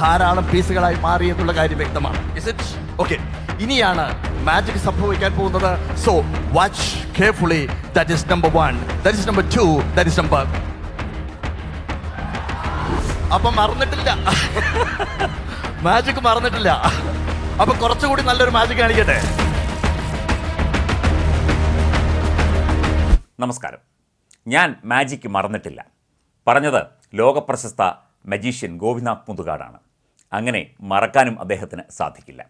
ധാരാളം പീസുകളായി മാറി എന്നുള്ള കാര്യം വ്യക്തമാണ്. ഓക്കെ ഇനിയാണ് മാജിക് സംഭവിക്കാൻ പോകുന്നത്. So watch carefully that is number one that is number two that is number അപ്പൊ മറന്നിട്ടില്ല. മാജിക് മറന്നിട്ടില്ല. അപ്പൊ കുറച്ചുകൂടി നല്ലൊരു മാജിക് കാണിക്കട്ടെ. നമസ്കാരം. ഞാൻ മാജിക് മറന്നിട്ടില്ല. പറഞ്ഞത് ലോകപ്രശസ്ത മജീഷ്യൻ ഗോപിനാഥ് മുതുകാടാണ്. അങ്ങനെ മറക്കാനും അദ്ദേഹത്തിന് സാധിക്കില്ല.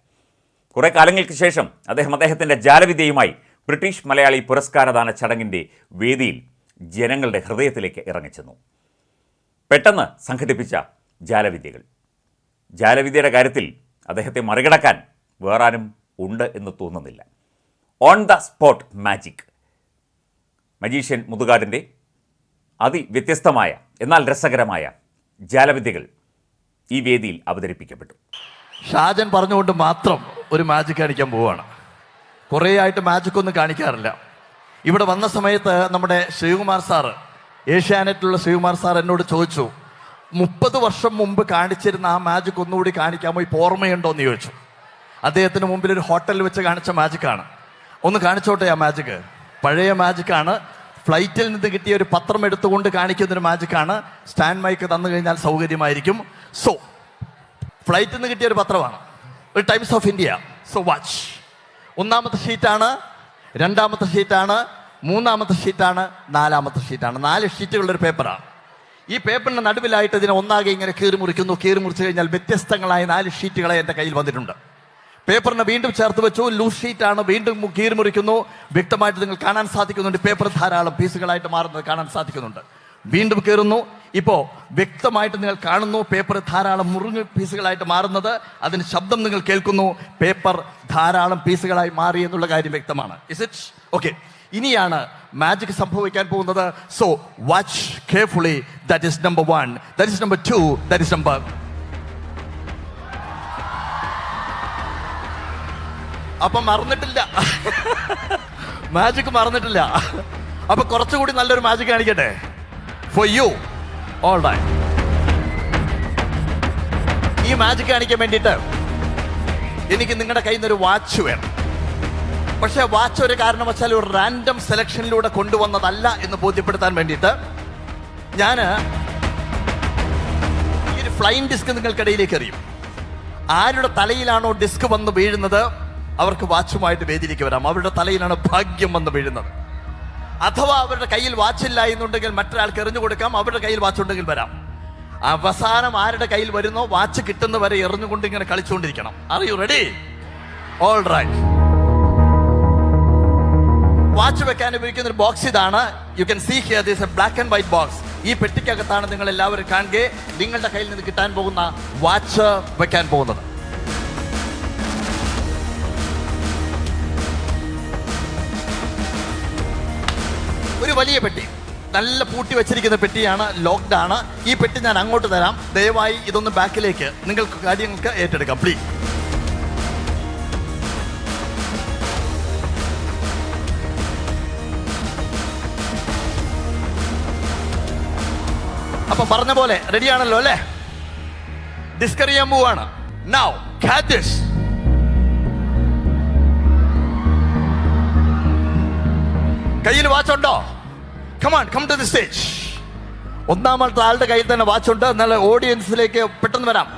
കുറേ കാലങ്ങൾക്ക് ശേഷം അദ്ദേഹം അദ്ദേഹത്തിന്റെ ജാലവിദ്യയുമായി ബ്രിട്ടീഷ് മലയാളി പുരസ്കാരദാന ചടങ്ങിന്റെ വേദിയിൽ ജനങ്ങളുടെ ഹൃദയത്തിലേക്ക് ഇറങ്ങിച്ചെന്നു. പെട്ടെന്ന് സംഘടിപ്പിച്ച ജാലവിദ്യകൾ. ജാലവിദ്യയുടെ കാര്യത്തിൽ അദ്ദേഹത്തെ മറികടക്കാൻ വേറാനും ഉണ്ട് എന്ന് തോന്നുന്നില്ല. On the spot magic magician മുതുകാടിന്റെ അതിവ്യത്യസ്തമായ എന്നാൽ രസകരമായ ജാലവിദ്യകൾ ഈ വേദിയിൽ അവതരിപ്പിക്കപ്പെട്ടു. ഷാജൻ പറഞ്ഞുകൊണ്ട് മാത്രം ഒരു മാജിക് കാണിക്കാൻ പോവുകയാണ് കുറേ ആയിട്ട് മാജിക് ഒന്നും കാണിക്കാറില്ല. ഇവിടെ വന്ന സമയത്ത് നമ്മുടെ ശിവകുമാർ സാറ് ഏഷ്യാനെറ്റിലുള്ള ശിവകുമാർ സാർ എന്നോട് ചോദിച്ചു മുപ്പത് വർഷം മുമ്പ് കാണിച്ചിരുന്ന ആ മാജിക് ഒന്നുകൂടി കാണിക്കാൻ പോയി ഓർമ്മയുണ്ടോ? എന്ന് ചോദിച്ചു. അദ്ദേഹത്തിന് മുമ്പിൽ ഒരു ഹോട്ടലിൽ വെച്ച് കാണിച്ച മാജിക്കാണ് ഒന്ന് കാണിച്ചോട്ടെ ആ മാജിക് പഴയ മാജിക്കാണ് ഫ്ലൈറ്റിൽ നിന്ന് കിട്ടിയ ഒരു പത്രം എടുത്തുകൊണ്ട് കാണിക്കുന്ന ഒരു മാജിക്കാണ് സ്റ്റാൻഡ് മൈക്ക് തന്നു കഴിഞ്ഞാൽ സൗകര്യമായിരിക്കും. സോ ഫ്ലൈറ്റിൽ നിന്ന് കിട്ടിയ ഒരു പത്രമാണ്. ഒരു Times of India so watch ഒന്നാമത്തെ ഷീറ്റാണ് രണ്ടാമത്തെ ഷീറ്റാണ് മൂന്നാമത്തെ ഷീറ്റാണ് നാലാമത്തെ ഷീറ്റാണ്. നാല് ഷീറ്റുകളുടെ ഒരു പേപ്പറാണ്. ഈ പേപ്പറിന്റെ നടുവിലായിട്ട് ഇതിനെ ഒന്നാകെ ഇങ്ങനെ കീറി മുറിക്കുന്നു. കീറി മുറിച്ച് കഴിഞ്ഞാൽ വ്യത്യസ്തങ്ങളായ നാല് ഷീറ്റുകളെ എന്റെ കയ്യിൽ വന്നിട്ടുണ്ട്. പേപ്പറിനെ വീണ്ടും ചേർത്ത് വെച്ചു. ലൂസ് ഷീറ്റാണ് വീണ്ടും കീറി മുറിക്കുന്നു. വ്യക്തമായിട്ട് നിങ്ങൾ കാണാൻ സാധിക്കുന്നുണ്ട്. പേപ്പർ ധാരാളം പീസുകളായിട്ട് മാറുന്നത് കാണാൻ സാധിക്കുന്നുണ്ട്. വീണ്ടും കയറുന്നു ഇപ്പോ വ്യക്തമായിട്ട് നിങ്ങൾ കാണുന്നു പേപ്പർ ധാരാളം മുറിഞ്ഞ് പീസുകളായിട്ട് മാറുന്നത്. അതിന് ശബ്ദം നിങ്ങൾ കേൾക്കുന്നു. പേപ്പർ ധാരാളം പീസുകളായി മാറി എന്നുള്ള കാര്യം വ്യക്തമാണ്. ഇസ് ഇറ്റ് ഓക്കെ ഇനിയാണ് മാജിക് സംഭവിക്കാൻ പോകുന്നത്. So watch carefully that is number one that is number two that is number അപ്പൊ മറന്നിട്ടില്ല. മാജിക് മറന്നിട്ടില്ല. അപ്പൊ കുറച്ചുകൂടി നല്ലൊരു മാജിക് കാണിക്കട്ടെ? ഫോർ യു ഓൾ റൈറ്റ് ഈ മാജിക് കാണിക്കാൻ വേണ്ടിയിട്ട് എനിക്ക് നിങ്ങളുടെ കയ്യിൽ നിന്ന് ഒരു വാച്ച് വേണം. പക്ഷെ വാച്ച് ഒരു കാരണവശാൽ ഒരു റാൻഡം സെലക്ഷനിലൂടെ കൊണ്ടുവന്നതല്ല എന്ന് ബോധ്യപ്പെടുത്താൻ വേണ്ടിയിട്ട് ഞാൻ ഈ ഒരു ഫ്ലൈങ് ഡിസ്ക് നിങ്ങൾക്കിടയിലേക്ക് എറിയും. ആരുടെ തലയിലാണോ ഡിസ്ക് വന്ന് വീഴുന്നത് അവർക്ക് വാച്ചുമായിട്ട് വേദിയിലേക്ക് വരാം. അവരുടെ തലയിലാണ് ഭാഗ്യം വന്ന് വീഴുന്നത്. അഥവാ അവരുടെ കയ്യിൽ വാച്ചില്ല എന്നുണ്ടെങ്കിൽ മറ്റൊരാൾക്ക് എറിഞ്ഞു കൊടുക്കാം അവരുടെ കയ്യിൽ വാച്ച് ഉണ്ടെങ്കിൽ വരാം. അവസാനം ആരുടെ കയ്യിൽ വരുന്നോ വാച്ച് കിട്ടുന്നവരെ എറിഞ്ഞുകൊണ്ട് ഇങ്ങനെ കളിച്ചുകൊണ്ടിരിക്കണം. അറിയൂ റെഡി ഓൾ റൈറ്റ് വാച്ച് വെക്കാൻ ഉപയോഗിക്കുന്ന ഒരു ബോക്സ് ഇതാണ്. You can see here this a black and white box ഈ പെട്ടിക്കകത്താണ് നിങ്ങൾ എല്ലാവരും കാണുക. നിങ്ങളുടെ കയ്യിൽ നിന്ന് കിട്ടാൻ പോകുന്ന വാച്ച് വെക്കാൻ പോകുന്നത്. വലിയ പെട്ടി. നല്ല പൂട്ടി വെച്ചിരിക്കുന്ന പെട്ടിയാണ് ലോക്ക്ഡ് ആണ്. ഈ പെട്ടി ഞാൻ അങ്ങോട്ട് തരാം. ദയവായി ഇതൊന്ന് ബാക്കിലേക്ക് നിങ്ങൾക്ക് കാര്യങ്ങൾക്ക് ഏറ്റെടുക്കാം പ്ലീസ് അപ്പൊ പറഞ്ഞ പോലെ റെഡിയാണല്ലോ അല്ലേ? ഡിസ്കർ ചെയ്യാൻ പോവാണ്. നൗ ഖാദ്യസ് കയ്യിൽ വാച്ച് ഉണ്ടോ? Come on come to the stage ഒന്നാമത്തെ ആളുടെ കയ്യിൽ തന്നെ വാച്ച് ഉണ്ട്. എന്നാൽ ഓഡിയൻസിലേക്ക് പെട്ടെന്ന് വരാം.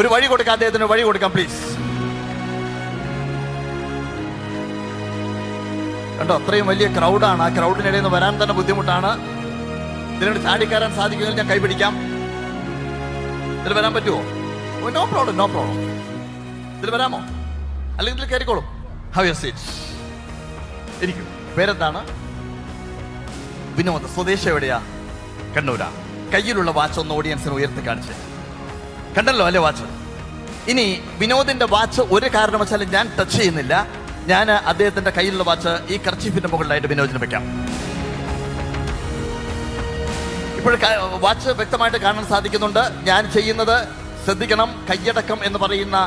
ഒരു വഴി കൊടുക്കാം അദ്ദേഹത്തിന് വഴി കൊടുക്കാം പ്ലീസ് കണ്ടോ അത്രയും വലിയ ക്രൗഡാണ് ആ ക്രൗഡിനിടയിൽ നിന്ന് വരാൻ തന്നെ ബുദ്ധിമുട്ടാണ്. ഇതിനോട് ചാടിക്കയറാൻ സാധിക്കുമെങ്കിൽ ഞാൻ കൈപിടിക്കാം ഇതിൽ വരാൻ പറ്റുമോ നോ പ്രോബ്ലം നോ പ്രോബ്ലം ഇതിൽ വരാമോ? അല്ലെങ്കിൽ ഇതിൽ കയറിക്കോളും. ഹവ് യർ സീറ്റ് ഇരിക്കും. പേരെന്താണ്? വിനോദ് സ്വദേശം എവിടെയാ? കണ്ണൂരാ. കയ്യിലുള്ള വാച്ച് ഒന്ന് ഓഡിയൻസിന് ഉയർത്തി കാണിച്ചു. കണ്ടല്ലോ അല്ലേ വാച്ച് ഇനി വിനോദിന്റെ വാച്ച് ഒരു കാരണവശാലും ഞാൻ ടച്ച് ചെയ്യുന്നില്ല. ഞാൻ അദ്ദേഹത്തിന്റെ കയ്യിലുള്ള വാച്ച് ഈ കർച്ചീഫിന്റെ മുകളിലായിട്ട് വിനോദിന് വെക്കാം. ഇപ്പോൾ വാച്ച് വ്യക്തമായിട്ട് കാണാൻ സാധിക്കുന്നുണ്ട്. ഞാൻ ചെയ്യുന്നത് ശ്രദ്ധിക്കണം കയ്യടക്കം എന്ന് പറയുന്ന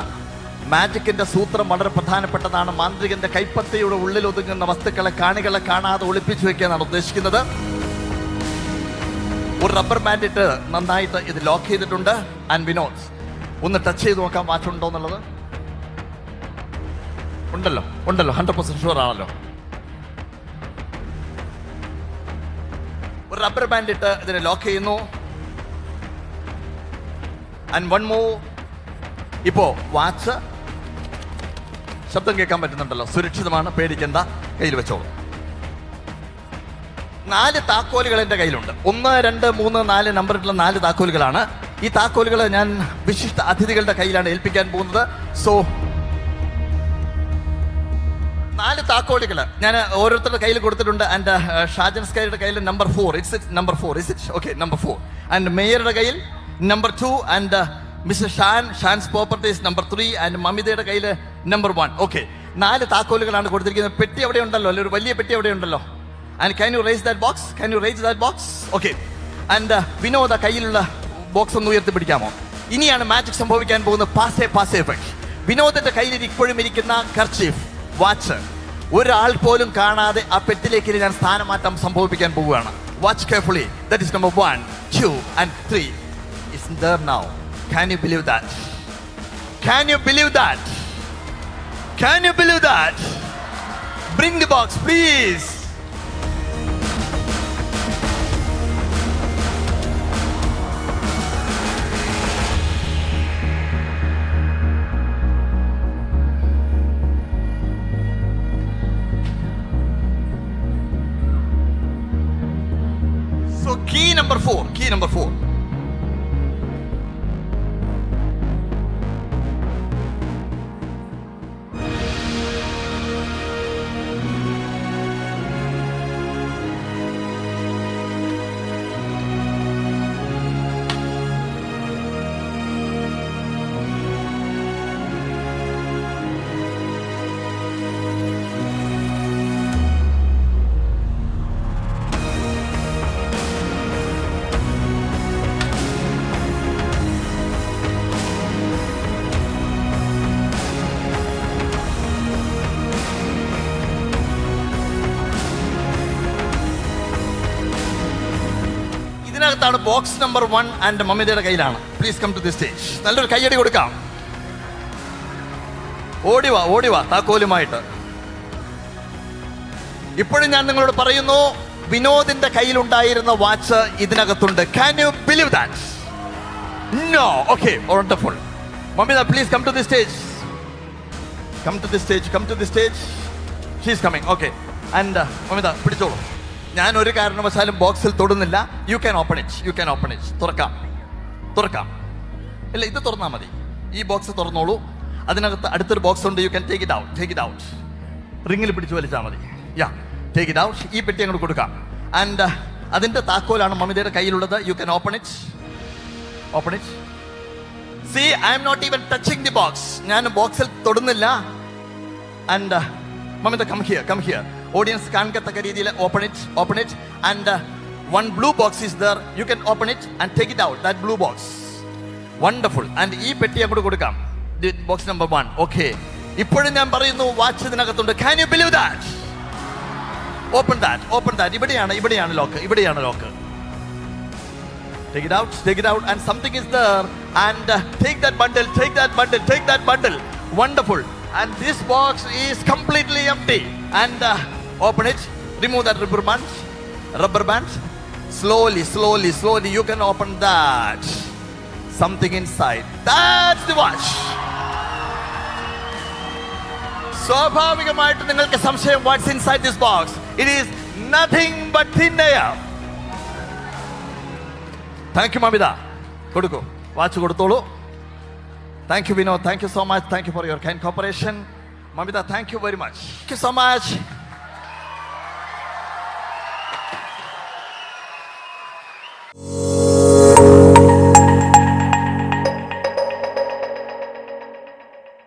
മാജിക്കിന്റെ സൂത്രം വളരെ പ്രധാനപ്പെട്ടതാണ്. മാന്ത്രികന്റെ കൈപ്പത്തിയുടെ ഉള്ളിൽ ഒതുങ്ങുന്ന വസ്തുക്കളെ കാണികളെ കാണാതെ ഒളിപ്പിച്ചു വെക്കാനാണ് ഉദ്ദേശിക്കുന്നത്. ഒരു റബ്ബർ ബാൻഡ് ഇട്ട് നന്നായിട്ട് ഇത് ലോക്ക് ചെയ്തിട്ടുണ്ട്. ആൻഡ് വിനോദ് ഒന്ന് ടച്ച് ചെയ്ത് നോക്കാൻ വാച്ച് ഉണ്ടോ എന്നുള്ളത്? ഉണ്ടല്ലോ ഉണ്ടല്ലോ. ഹൺഡ്രഡ് പെർസെന്റ് ഷുവർ ആണല്ലോ. ഒരു റബ്ബർ ബാൻഡ് ഇട്ട് ഇതിനെ ലോക്ക് ചെയ്യുന്നു. ആൻഡ് വൺ മൂവ് ഇപ്പോ വാച്ച്. ശബ്ദം കേൾക്കാൻ പറ്റുന്നുണ്ടല്ലോ. സുരക്ഷിതമാണ്. പേടിക്കണ്ട. കയ്യിൽ വെച്ചോളൂ. നാല് താക്കോലുകൾ എന്റെ കയ്യിലുണ്ട്. ഒന്ന് രണ്ട് മൂന്ന് നാല് നമ്പറിലുള്ള നാല് താക്കോലുകളാണ്. ഈ താക്കോലുകൾ ഞാൻ വിശിഷ്ട അതിഥികളുടെ കയ്യിലാണ് ഏൽപ്പിക്കാൻ പോകുന്നത്. സോ നാല് താക്കോലുകൾ. ഞാൻ ഓരോരുത്തരുടെ കയ്യിൽ കൊടുത്തിട്ടുണ്ട്. ആൻഡ് ഷാജൻ സ്കൈയുടെ കയ്യിൽ number four it's it number four it's it okay number four and മേയറുടെ കയ്യിൽ number two and mister Shan Shan's properties number three and മമിതയുടെ കയ്യിൽ നമ്പർ വൺ ഓക്കെ നാല് താക്കോലുകളാണ് കൊടുത്തിരിക്കുന്നത്. പെട്ടി അവിടെ ഉണ്ടല്ലോ അല്ലെ? ഒരു വലിയ പെട്ടി അവിടെ ഉണ്ടല്ലോ. And can you raise that box can you raise that box okay and വിനോദ കയ്യിലുള്ള ബോക്സ് ഒന്ന് ഉയർത്തി പിടിക്കാമോ ഇനിയാണ് മാജിക് സംഭവിക്കാൻ പോകുന്നത് പാസേ പാസേ എഫക്ട് വിനോദന്റെ കയ്യിൽ ഇപ്പോഴും ഇരിക്കുന്ന കർച്ചീഫ് വാച്ച് ഒരാൾ പോലും കാണാതെ ആ പെട്ടിലേക്ക് ഞാൻ സ്ഥാനമാറ്റം സംഭവിപ്പിക്കാൻ പോവുകയാണ്. Watch carefully that is number one two and three is there now Can you believe that? Can you believe that? Can you believe that? Bring the box, please. So, key number four, key number four. ഇതിനകത്താണ് box number one and മമിതയുടെ കയ്യിലാണ്. Please come to the stage നല്ലൊരു കയ്യടി കൊടുക്കാം. ഓടിവാ ഓടിവാ താക്കോലുമായിട്ട്. ഇപ്പോഴും ഞാൻ നിങ്ങളോട് പറയുന്നു വിനോദിന്റെ കയ്യിലുണ്ടായിരുന്ന വാച്ച് ഇതിനകത്തുണ്ട്. Can you believe that no okay wonderful Mamitha please come to the stage come to the stage come to the stage she's coming okay and Mamitha പിടിച്ചോളൂ. ഞാൻ ഒരു കാരണവശാലും ബോക്സിൽ തൊടുന്നില്ല. You can open it you can open it തുറക്കാം. തുറക്കാം. ഇല്ല ഇത് തുറന്നാൽ മതി. ഈ ബോക്സ് തുറന്നോളൂ. അതിനകത്ത് അടുത്തൊരു ബോക്സ് ഉണ്ട്. You can take it out take it out റിങ്ങിൽ പിടിച്ച് വലിച്ചാൽ മതി. യാ ടേക്ക് ഇറ്റ് ഔട്ട് ഈ പെട്ടി അങ്ങോട്ട് കൊടുക്കാം. ആൻഡ് അതിന്റെ താക്കോലാണ് മമിതയുടെ കയ്യിലുള്ളത്. You can open it open it see I'm not even touching the box ഞാൻ ബോക്സിൽ തൊടുന്നില്ല. And Mamitha come here come here audience കാണിക്കത്തക്ക രീതിയിൽ open it open it and one blue box is there you can open it and take it out that blue box wonderful and ഈ പെട്ടി അങ്ങോട്ട് കൊടുക്കാം. Box number one okay ഇപ്പോഴും ഞാൻ പറയുന്നു watch ഇതിനകത്തുണ്ട്. Can you believe that open that open that ഇവിടെയാണ് ഇവിടെയാണ് ലോക്ക് ഇവിടെയാണ് lock Take it out, take it out, and something is there. And uh, take that bundle, take that bundle, take that bundle. Wonderful. And this box is completely empty. And uh, open it, remove that rubber band. Rubber band. Slowly, slowly, slowly, you can open that. Something inside. That's the watch. സ്വാഭാവികമായിട്ട് നിങ്ങൾക്ക് സംശയം what's inside this box it is nothing but thin air thank you Mamitha കൊടുക്കൂ watch കൊടുത്തോളൂ Thank you, Vinod. Thank you so much. Thank you for your kind cooperation. Mamita, thank you very much. Thank you so much.